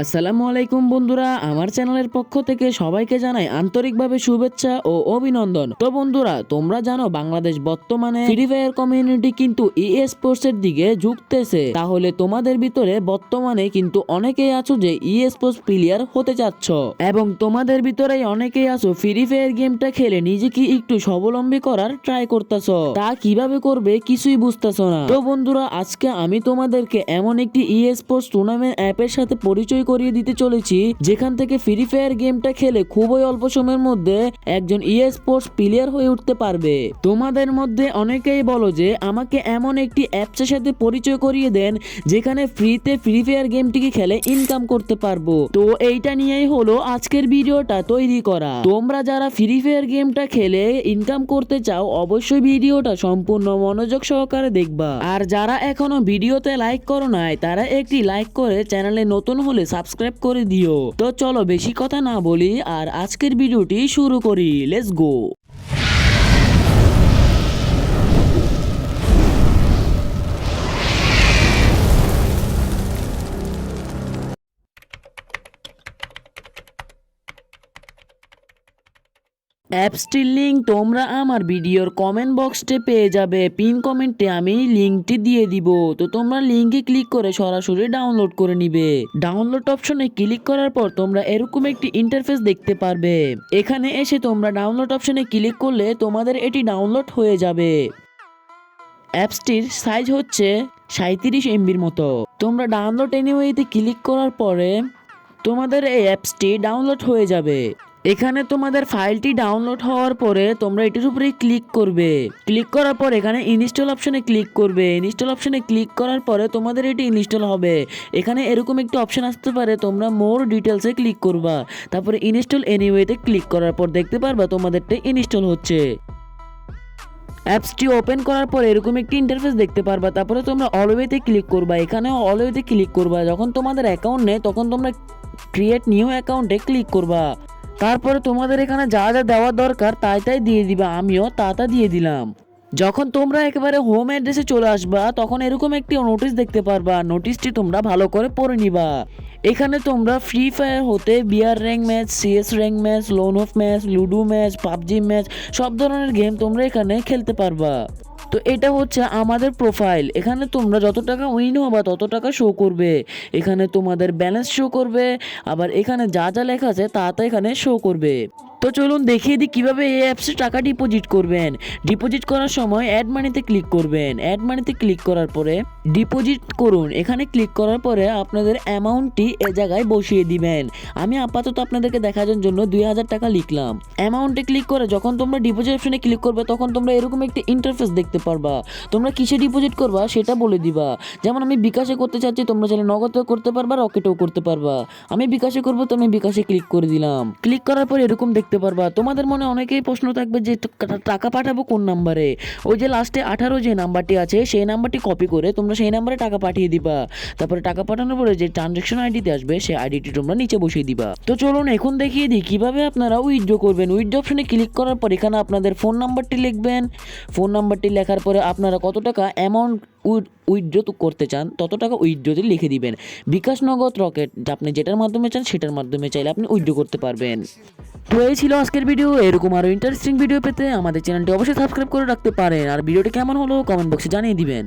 আসসালামু আলাইকুম বন্ধুরা, আমার চ্যানেলের পক্ষ থেকে সবাইকে জানাই আন্তরিকভাবে শুভেচ্ছা ও অভিনন্দন। তো বন্ধুরা, তোমরা জানো বাংলাদেশ বর্তমানে ফ্রি ফায়ার কমিউনিটি কিন্তু ই স্পোর্টস এর দিকে ঝুঁকতেছে। তাহলে তোমাদের ভিতরে বর্তমানে কিন্তু অনেকেই আছো যে ই স্পোর্টস প্লেয়ার হতে চাচ্ছ। এবং তোমাদের ভিতরে অনেকেই আছো ফ্রি ফায়ার গেমটা খেলে নিজেকে একটু স্বাবলম্বী করার ট্রাই করতেছ। তা কীভাবে করবে কিছুই বুঝতেছো না। তো বন্ধুরা, আজকে আমি তোমাদেরকে এমন একটি ই স্পোর্টস টুর্নামেন্ট অ্যাপের সাথে পরিচয় করিয়ে দিতে চলেছি। যেখান থেকে ফ্রি ফায়ার গেমটা খেলে খুবই অল্প সময়ের মধ্যে একজন ই স্পোর্টস প্লেয়ার হয়ে উঠতে পারবে। তোমাদের মধ্যে অনেকেই বলো যে, আমাকে এমন একটি অ্যাপসের সাথে পরিচয় করিয়ে দেন, যেখানে ফ্রিতে ফ্রি ফায়ার গেমটিকে খেলে ইনকাম করতে পারব। তো এইটা নিয়েই হলো আজকের ভিডিওটা তৈরি করা। তোমরা যারা ফ্রি ফায়ার গেমটা খেলে ইনকাম করতে চাও, অবশ্যই ভিডিওটা সম্পূর্ণ মনোযোগ সহকারে দেখবা। আর যারা এখনও ভিডিওতে লাইক করো নাই, তারা একটি লাইক করে চ্যানেলে নতুন হলে সাবস্ক্রাইব করে দিও। তো চলো বেশি কথা না বলি, আর আজকের ভিডিওটি শুরু করি। লেটস গো অ্যাপসটির লিঙ্ক তোমরা আমার ভিডিওর কমেন্ট বক্সে পেয়ে যাবে। পিন কমেন্টে আমি লিঙ্কটি দিয়ে দিব। তো তোমরা লিঙ্কে ক্লিক করে সরাসরি ডাউনলোড করে নিবে। ডাউনলোড অপশনে ক্লিক করার পর তোমরা এরকম একটি ইন্টারফেস দেখতে পারবে। এখানে এসে তোমরা ডাউনলোড অপশনে ক্লিক করলে তোমাদের এটি ডাউনলোড হয়ে যাবে। অ্যাপসটির সাইজ হচ্ছে সাঁত্রিশ এমবির মতো। তোমরা ডাউনলোড এনিওয়েতে ক্লিক করার পরে তোমাদের এই অ্যাপসটি ডাউনলোড হয়ে যাবে। এখানে তোমাদের ফাইলটি ডাউনলোড হওয়ার পরে তোমরা এটির উপরে ক্লিক করবে। ক্লিক করার পর এখানে ইনস্টল অপশনে ক্লিক করবে। ইনস্টল অপশনে ক্লিক করার পরে তোমাদের এটি ইনস্টল হবে। এখানে এরকম একটি অপশন আসতে পারে, তোমরা মোর ডিটেলসে ক্লিক করবা। তারপরে ইনস্টল এনিওয়েতে ক্লিক করার পর দেখতে পারবা তোমাদেরটা ইনস্টল হচ্ছে। অ্যাপসটি ওপেন করার পর এরকম একটি ইন্টারফেস দেখতে পারবা। তারপরে তোমরা অলওয়েতে ক্লিক করবা। এখানে অলওয়েতে ক্লিক করবা। যখন তোমাদের অ্যাকাউন্ট নেই, তখন তোমরা ক্রিয়েট নিউ অ্যাকাউন্টে ক্লিক করবা। তারপরে তোমাদের এখানে যা যা দেওয়া দরকার তাই তাই দিয়ে দিবা, আমিও তা তা দিয়ে দিলাম। যখন তোমরা একেবারে হোম অ্যাড্রেসে চলে আসবা, তখন এরকম একটি নোটিশ দেখতে পারবা নোটিশটি তোমরা ভালো করে পড়ে নিবা। এখানে তোমরা ফ্রি ফায়ার হতে BR rank match CS rank match lone wolf match ludo match PUBG match সব ধরনের গেম তোমরা এখানে খেলতে পারবা। তো এটা হচ্ছে আমাদের প্রোফাইল এখানে তোমরা যত টাকা উইন হবা, তত টাকা শো করবে। এখানে তোমাদের ব্যালেন্স শো করবে, আবার এখানে যা যা লেখা আছে, তা তা এখানে শো করবে। তো চলুন দেখিয়ে দিই কীভাবে এই অ্যাপসে টাকা ডিপোজিট করবেন। ডিপোজিট করার সময় অ্যাড মানিতে ক্লিক করবেন। অ্যাড মানিতে ক্লিক করার পরে ডিপোজিট করুন। এখানে ক্লিক করার পরে আপনাদের অ্যামাউন্টটি এ জায়গায় বসিয়ে দিবেন। আমি আপাতত আপনাদেরকে দেখানোর জন্য দুই হাজার টাকা লিখলাম। অ্যামাউন্টে ক্লিক করে যখন তোমরা ডিপোজিট অপশনে ক্লিক করবে তখন তোমরা এরকম একটি ইন্টারফেস দেখতে পারবা। তোমরা কিসে ডিপোজিট করবা সেটা বলে দিবা। যেমন আমি বিকাশে করতে চাচ্ছি তোমরা চাইলে নগদেও করতে পারবা, রকেটেও করতে পারবা। আমি বিকাশে করব তো আমি বিকাশে ক্লিক করে দিলাম। ক্লিক করার পর এরকম দেখতে পারবা। তোমাদের মনে অনেকেই প্রশ্ন থাকবে যে টাকা পাঠাবো কোন নাম্বারে? ওই যে লাস্টে আঠারো যে নাম্বারটি আছে, সেই নাম্বারটি কপি করে তোমরা সেই নাম্বারে টাকা পাঠিয়ে দিবা। তারপরে টাকা পাঠানোর পরে যে ট্রানজ্যাকশন আইডিতে আসবে, সেই আইডিটি তোমরা নিচে বসিয়ে দিবা। তো চলুন এখন দেখিয়ে দিই, কীভাবে আপনারা উইথড্র করবেন। উইথড্র অপশনে ক্লিক করার পর এখানে আপনাদের ফোন নাম্বারটি লিখবেন। ফোন নাম্বারটি লেখার পরে আপনারা কত টাকা অ্যামাউন্ট উইথড্র করতে চান, তত টাকা উইথড্রতে লিখে দিবেন। বিকাশ নগদ রকেট, আপনি যেটার মাধ্যমে চান সেটার মাধ্যমে চাইলে আপনি উইথড্র করতে পারবেন। তো এই ছিল আজকের ভিডিও এরকম আরও ইন্টারেস্টিং ভিডিও পেতে আমাদের চ্যানেলটি অবশ্যই সাবস্ক্রাইব করে রাখতে পারেন। আর ভিডিওটি কেমন হলো কমেন্ট বক্সে জানিয়ে দিবেন।